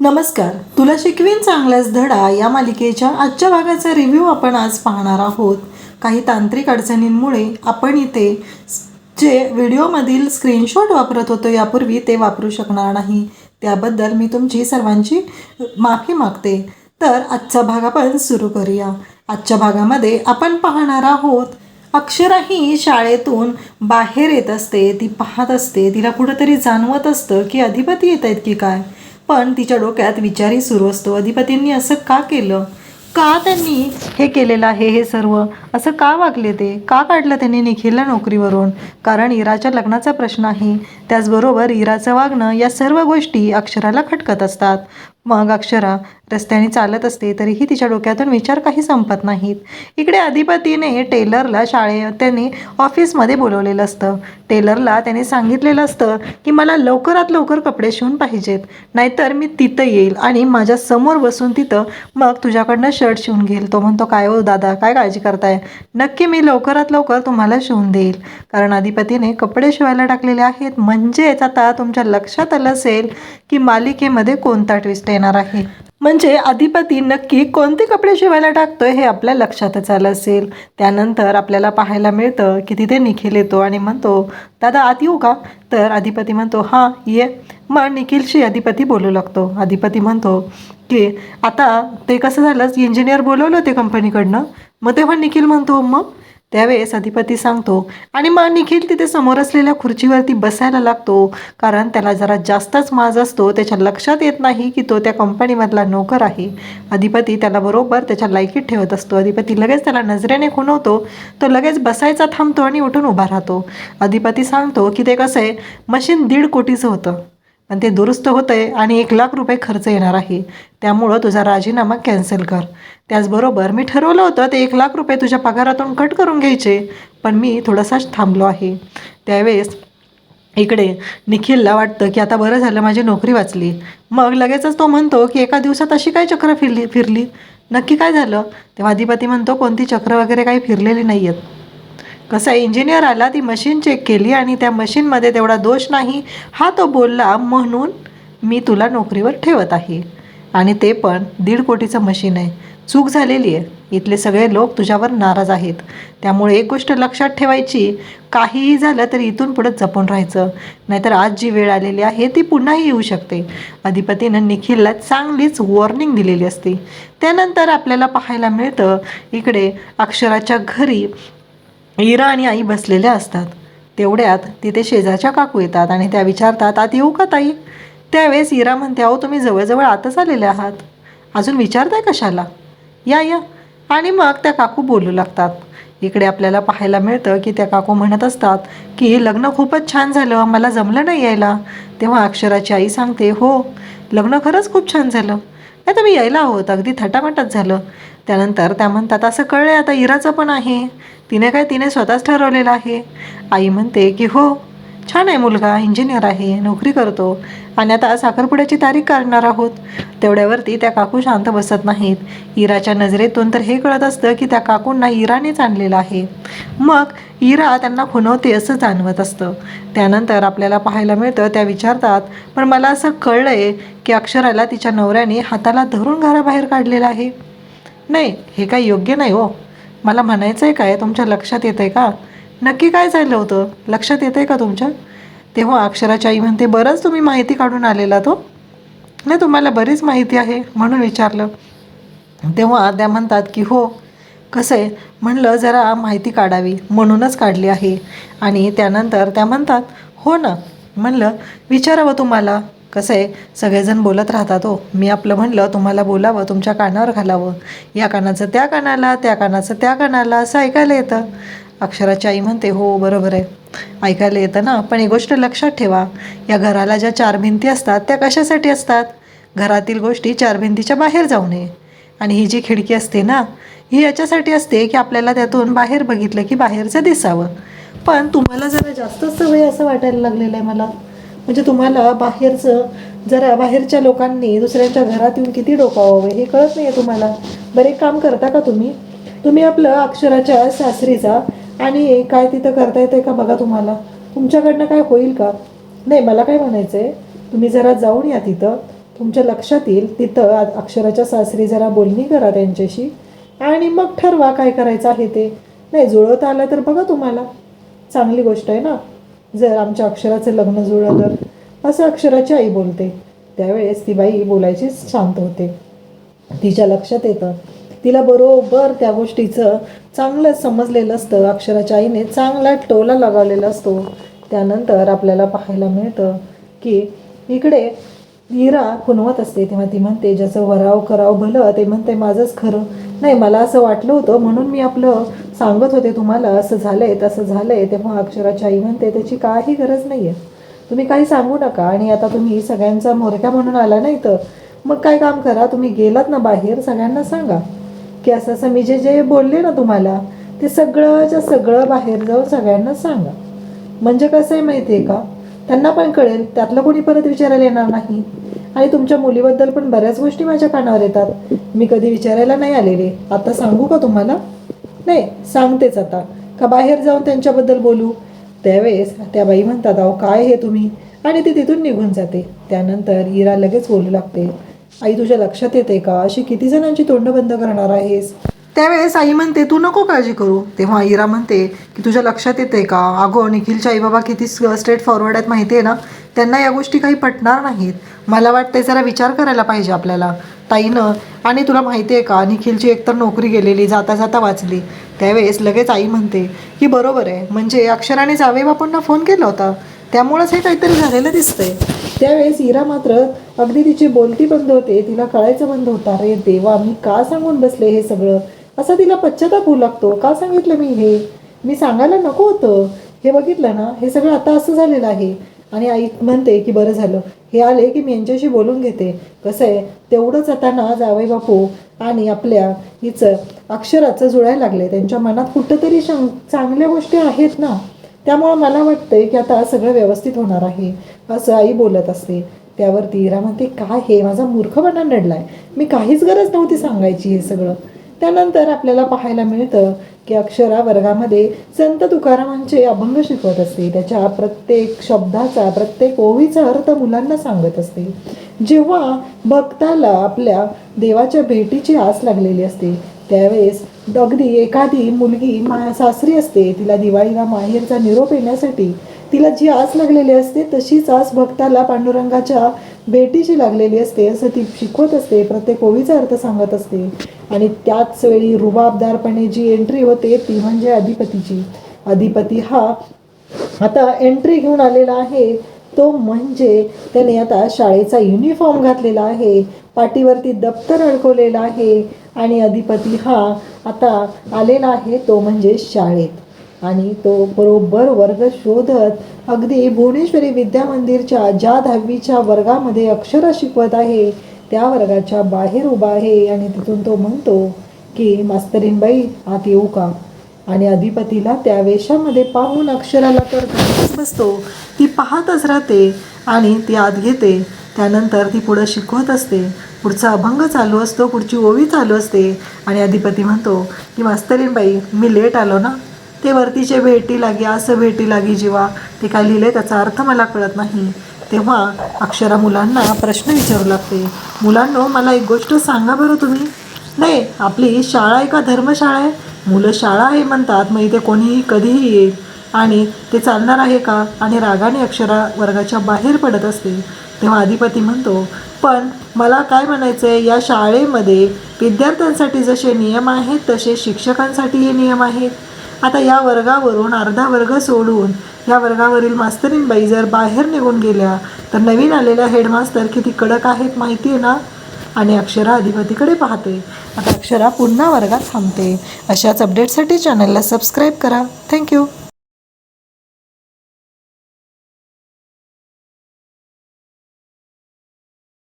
नमस्कार. तुला शिकवीन चांगल्याच धडा या मालिकेच्या आजच्या भागाचा रिव्ह्यू आपण आज पाहणार आहोत. काही तांत्रिक अडचणींमुळे आपण इथे जे व्हिडिओमधील स्क्रीनशॉट वापरत होतो यापूर्वी ते वापरू शकणार नाही. त्याबद्दल मी तुमची सर्वांची माफी मागते. तर आजचा भाग आपण सुरू करूया. आजच्या भागामध्ये आपण पाहणार आहोत अक्षरा ही शाळेतून बाहेर येत असते ती पाहत असते तिला कुठंतरी जाणवत असतं की अधिपती येत आहेत की काय? पण तिच्या डोक्यात विचारही सुरू असतो. अधिपतींनी असं का केलं? का त्यांनी हे केलेलं आहे हे सर्व? असं का वागले ते? का काढलं त्यांनी निखिलला नोकरीवरून? कारण इराच्या लग्नाचा प्रश्न आहे त्याचबरोबर इराचं वागणं या सर्व गोष्टी अक्षराला खटकत असतात. मग अक्षरा रस्त्याने चालत असते तरीही तिच्या डोक्यातून विचार काही संपत नाहीत. इकडे अधिपतीने टेलरला शाळे त्यांनी ऑफिसमध्ये बोलवलेलं असतं. टेलरला त्याने सांगितलेलं असतं की मला लवकरात लवकर कपडे शिवून पाहिजेत. नाहीतर मी तिथं येईल आणि माझ्यासमोर बसून तिथं मग तुझ्याकडनं शर्ट शिवून घेईल. तो म्हणतो काय हो दादा काय काळजी करताय? नक्की मी लवकरात लवकर तुम्हाला शिवून देईल. कारण अधिपतीने कपडे शिवायला टाकलेले आहेत. म्हणजेच आता तुमच्या लक्षात आलं असेल की मालिकेमध्ये कोणता ट्विस्ट आहे येणार आहे. म्हणजे अधिपती नक्की कोणते कपडे शिवायला टाकतोय हे आपल्या लक्षातच आलं असेल. त्यानंतर आपल्याला पाहायला मिळतं की तिथे निखिल येतो आणि म्हणतो दादा आत येऊ का? तर अधिपती म्हणतो हां ये. मग निखिलशी अधिपती बोलू लागतो. अधिपती म्हणतो की आता ते कसं झालं? इंजिनियर बोलवलं ते कंपनीकडनं मग तेव्हा निखिल म्हणतो मग त्यावेळेस अधिपती सांगतो आणि मग निखिल तिथे समोर असलेल्या खुर्चीवरती बसायला लागतो कारण त्याला जरा जास्तच माज असतो त्याच्या लक्षात येत नाही की तो त्या कंपनीमधला नोकर आहे. अधिपती त्याला बरोबर त्याच्या लायकीत ठेवत असतो. अधिपती लगेच त्याला नजरेने खुणवतो तो लगेच बसायचा थांबतो आणि उठून उभा राहतो. अधिपती सांगतो की ते कसं आहे मशीन दीड कोटीचं होतं. पण ते दुरुस्त होतं आहे आणि एक लाख रुपये खर्च येणार आहे. त्यामुळं तुझा राजीनामा कॅन्सल कर. त्याचबरोबर मी ठरवलं होतं ते एक लाख रुपये तुझ्या पगारातून कट करून घ्यायचे पण मी थोडासाच थांबलो आहे. त्यावेळेस इकडे निखिलला वाटतं की आता बरं झालं माझी नोकरी वाचली. मग लगेचच तो म्हणतो की एका दिवसात अशी काय चक्र फिरली फिरली? नक्की काय झालं? तेव्हा अधिपती म्हणतो कोणती चक्र वगैरे काही फिरलेली नाही आहेत कसा इंजिनियर आला ती मशीन चेक केली आणि त्या मशीनमध्ये तेवढा दोष नाही हा तो बोलला म्हणून मी तुला नोकरीवर ठेवत आहे. आणि ते पण दीड कोटीचं मशीन आहे. चूक झालेली आहे. इथले सगळे लोक तुझ्यावर नाराज आहेत. त्यामुळे एक गोष्ट लक्षात ठेवायची काहीही झालं तर इथून पुढं जपून राहायचं. नाहीतर आज जी वेळ आलेली आहे ती पुन्हाही येऊ शकते. अधिपतीनं निखिलला चांगलीच वॉर्निंग दिलेली असते. त्यानंतर आपल्याला पाहायला मिळतं इकडे अक्षराच्या घरी इरा आणि आई बसलेल्या असतात. तेवढ्यात तिथे शेजारच्या काकू येतात आणि त्या विचारतात आत येऊ का ताई? त्यावेळेस इरा म्हणते अहो तुम्ही जवळजवळ आतच आलेले आहात. अजून विचारताय कशाला? या या. आणि मग त्या काकू बोलू लागतात. इकडे आपल्याला पाहायला मिळतं की त्या काकू म्हणत असतात की लग्न खूपच छान झालं मला जमलं नाही यायला. तेव्हा अक्षराची आई सांगते हो लग्न खरंच खूप छान झालं. नाही तर मी यायला आहोत अगदी थटामटात झालं. त्यानंतर त्या म्हणतात असं कळलं आता इराचं पण आहे. तिने काय तिने स्वतःच ठरवलेलं आहे. आई म्हणते की हो छान आहे मुलगा इंजिनियर आहे नोकरी करतो आणि आता साखरपुड्याची तारीख काढणार आहोत. तेवढ्यावरती त्या काकू शांत बसत नाहीत. इराच्या नजरेतून तर हे कळत असतं की त्या काकूंना इरानेच आणलेलं आहे. मग इरा त्यांना खुनवते असं जाणवत असतं. त्यानंतर आपल्याला पाहायला मिळतं त्या विचारतात पण मला असं कळलं आहे की अक्षराला तिच्या नवऱ्याने हाताला धरून घराबाहेर काढलेलं आहे. नाही हे काही योग्य नाही हो. मला म्हणायचं आहे काय? तुमच्या लक्षात येतं आहे का? नक्की काय झालं होतं? लक्षात येतं आहे का तुमच्या? तेव्हा अक्षराच्या आई म्हणते बरंच तुम्ही माहिती काढून आलेला तो. नाही तुम्हाला बरीच माहिती आहे म्हणून विचारलं. तेव्हा त्या म्हणतात की हो कसं आहे? म्हणलं जरा माहिती काढावी म्हणूनच काढली आहे. आणि त्यानंतर त्या म्हणतात हो ना म्हणलं विचारावं तुम्हाला कसं आहे? सगळेजण बोलत राहतात हो. मी आपलं म्हणलं तुम्हाला बोलावं तुमच्या कानावर घालावं. या कानाचं त्या कानाला त्या कानाचं त्या कानाला असं ऐकायला येतं. अक्षराची आई म्हणते हो बरोबर आहे. ऐकायला येतं ना पण एक गोष्ट लक्षात ठेवा या घराला ज्या चार भिंती असतात त्या कशासाठी असतात? घरातील गोष्टी चार भिंतीच्या बाहेर जाऊ नये. आणि ही जी खिडकी असते ना ही याच्यासाठी असते की आपल्याला त्यातून बाहेर बघितलं की बाहेरचं दिसावं. पण तुम्हाला जरा जास्तच सवय असं वाटायला लागलेलं आहे मला. म्हणजे तुम्हाला बाहेरचं जरा बाहेरच्या लोकांनी दुसऱ्यांच्या घरात येऊन किती डोकावावं हे कळत नाही आहे तुम्हाला. बरे काम करता का तुम्ही? तुम्ही आपलं अक्षराच्या सासरीचा आणि काय तिथं करता येतं का बघा तुम्हाला. तुमच्याकडनं काय होईल का? नाही मला काय म्हणायचं आहे तुम्ही जरा जाऊन या तिथं. तुमच्या लक्षात येईल तिथं अक्षराच्या सासरी जरा बोलणी करा त्यांच्याशी. आणि मग ठरवा काय करायचं आहे ते. नाही जुळवता आलं तर बघा तुम्हाला. चांगली गोष्ट आहे ना. जर आमच्या अक्षराचं लग्न जुळलं तर. असं अक्षराची आई बोलते. त्यावेळेस ती बाई बोलायची शांत होते. तिच्या लक्षात येतं. तिला बरोबर त्या गोष्टीचं चांगलं समजलेलं असतं. अक्षराच्या आईने चांगला टोला लगावलेला असतो. त्यानंतर आपल्याला पाहायला मिळतं की इकडे इरा खुनवत असते. तेव्हा ती म्हणते ज्याचं वराव कराव भलं ते म्हणते माझंच खरं. नाही मला असं वाटलं होतं म्हणून मी आपलं सांगत होते तुम्हाला असं झालंय तसं झालंय. तेव्हा अक्षराची आई म्हणते त्याची काही गरज नाही आहे तुम्ही काही सांगू नका. आणि आता तुम्ही सगळ्यांचा मोरक्या म्हणून आला नाही तर मग काय काम करा? तुम्ही गेलात ना बाहेर सगळ्यांना सांगा. की असं असं मी जे जे बोलले ना तुम्हाला ते सगळंच्या सगळं बाहेर जाऊन सगळ्यांना सांगा. म्हणजे कसं आहे माहिती आहे का? त्यांना पण कळेल त्यातलं कोणी परत विचारायला येणार नाही. आणि तुमच्या मुलीबद्दल पण बऱ्याच गोष्टी माझ्या कानावर येतात. मी कधी विचारायला नाही आलेले. आता सांगू का तुम्हाला? नाही सांगतेच आता. का बाहेर जाऊन त्यांच्याबद्दल बोलू? त्यावेळेस त्या बाई म्हणतात अहो काय हे तुम्ही? आणि ती तिथून निघून जाते. त्यानंतर इरा लगेच बोलू लागते. आई तुझ्या लक्षात येते का? अशी किती जणांची तोंड बंद करणार आहेस? त्यावेळेस आई म्हणते तू नको काळजी करू. तेव्हा इरा म्हणते की तुझ्या लक्षात येते का? अगो निखिलच्या आई बाबा किती स्ट्रेट फॉरवर्ड आहेत माहिती आहे ना? त्यांना या गोष्टी काही पटणार नाहीत. मला वाटते जरा विचार करायला पाहिजे आपल्याला. ताईनं आणि तुला माहिती आहे का निखिलची एकतर नोकरी गेलेली जाता जाता वाचली. त्यावेळेस लगेच आई म्हणते की बरोबर आहे. म्हणजे अक्षराने जावे बापूंना फोन केला होता. त्यामुळंच हे काहीतरी झालेलं दिसतंय. त्यावेळेस इरा मात्र अगदी तिची बोलती बंद होते तिला कळायचं बंद होता रे देवा मी का सांगून बसले हे सगळं? असं तिला पश्चाताप होऊ लागतो. का सांगितलं मी हे? मी सांगायला नको होतं. हे बघितलं ना हे सगळं आता असं झालेलं आहे. आणि आई म्हणते की बरं झालं. हे आले की मी यांच्याशी बोलून घेते. कसं आहे? तेवढंच आता ना जावई बापू आणि आपल्या हिचं अक्षराचं जुळायला लागले. त्यांच्या मनात कुठंतरी शं चांगल्या गोष्टी आहेत ना. त्यामुळं मला वाटतंय की आता सगळं व्यवस्थित होणार आहे. असं आई बोलत असते. त्यावरती इरा म्हणते काय हे? माझा मूर्खपणा नडलाय मी काहीच गरज नव्हती सांगायची हे सगळं. त्यानंतर आपल्याला पाहायला मिळतं की अक्षरा वर्गामध्ये संत तुकारामांचे अभंग शिकवत असते. त्याच्या प्रत्येक शब्दाचा प्रत्येक ओवीचा अर्थ मुलांना सांगत असते. जेव्हा भक्ताला आपल्या देवाच्या भेटीची आस लागलेली असते त्यावेळेस अगदी एखादी मुलगी मा सासरी असते तिला दिवाळीला माहेरचा निरोप येण्यासाठी तिला जी आस लागलेली असते तशीच आस भक्ताला पांडुरंगाच्या भेटीची लागलेली असते असं ती शिकवत असते प्रत्येक ओळीचा अर्थ सांगत असते. आणि त्याच वेळी रुबाबदारपणे जी एंट्री होते ती म्हणजे अधिपतीची. अधिपती हा आता एंट्री घेऊन आलेला आहे. तो म्हणजे त्याने आता शाळेचा युनिफॉर्म घातलेला आहे. पाठीवरती दप्तर अडकवलेलं आहे आणि अधिपती हा आता आलेला आहे तो म्हणजे शाळेत. आणि तो बरोबर वर्ग शोधत अगदी भुवनेश्वरी विद्या मंदिरच्या ज्या दहावीच्या वर्गामध्ये अक्षर शिकवत आहे त्या वर्गाच्या बाहेर उभा आहे आणि तिथून तो म्हणतो की मास्तरीनबाई आत येऊ का? आणि अधिपतीला त्या वेशामध्ये पाहून अक्षराला तर बसतो. ती पाहतच राहते आणि ती आत घेते. त्यानंतर ती पुढं शिकवत असते. पुढचा अभंग चालू असतो पुढची ओवी चालू असते. आणि अधिपती म्हणतो की मास्तरीनबाई मी लेट आलो ना? ते वरतीचे भेटी लागी असं भेटी लागी जेव्हा ते काय लिहिले त्याचा अर्थ मला कळत नाही. तेव्हा अक्षरा मुलांना प्रश्न विचारू लागते. मुलांनो मला एक गोष्ट सांगा बरं तुम्ही. नाही आपली शाळा आहे का? धर्मशाळा आहे? मुलं शाळा आहे म्हणतात. मग इथे कोणीही कधीही येईल. आणि ते चालणार आहे का? आणि रागाने अक्षरा वर्गाच्या बाहेर पडत असते. तेव्हा अधिपती म्हणतो पण मला काय म्हणायचं आहे या शाळेमध्ये विद्यार्थ्यांसाठी जसे नियम आहेत तसे शिक्षकांसाठीही नियम आहेत. आता या वर्गावरून अर्धा वर्ग सोडून या वर्गावरील मास्तरीनबाई जर बाहेर निघून गेल्या तर नवीन आलेल्या हेडमास्तर किती कडक आहेत माहिती आहे ना? आणि अक्षरा अधिपतीकडे पाहते. आता अक्षरा पुन्हा वर्गात थांबते. अशाच अपडेटसाठी चॅनलला सबस्क्राईब करा. थँक्यू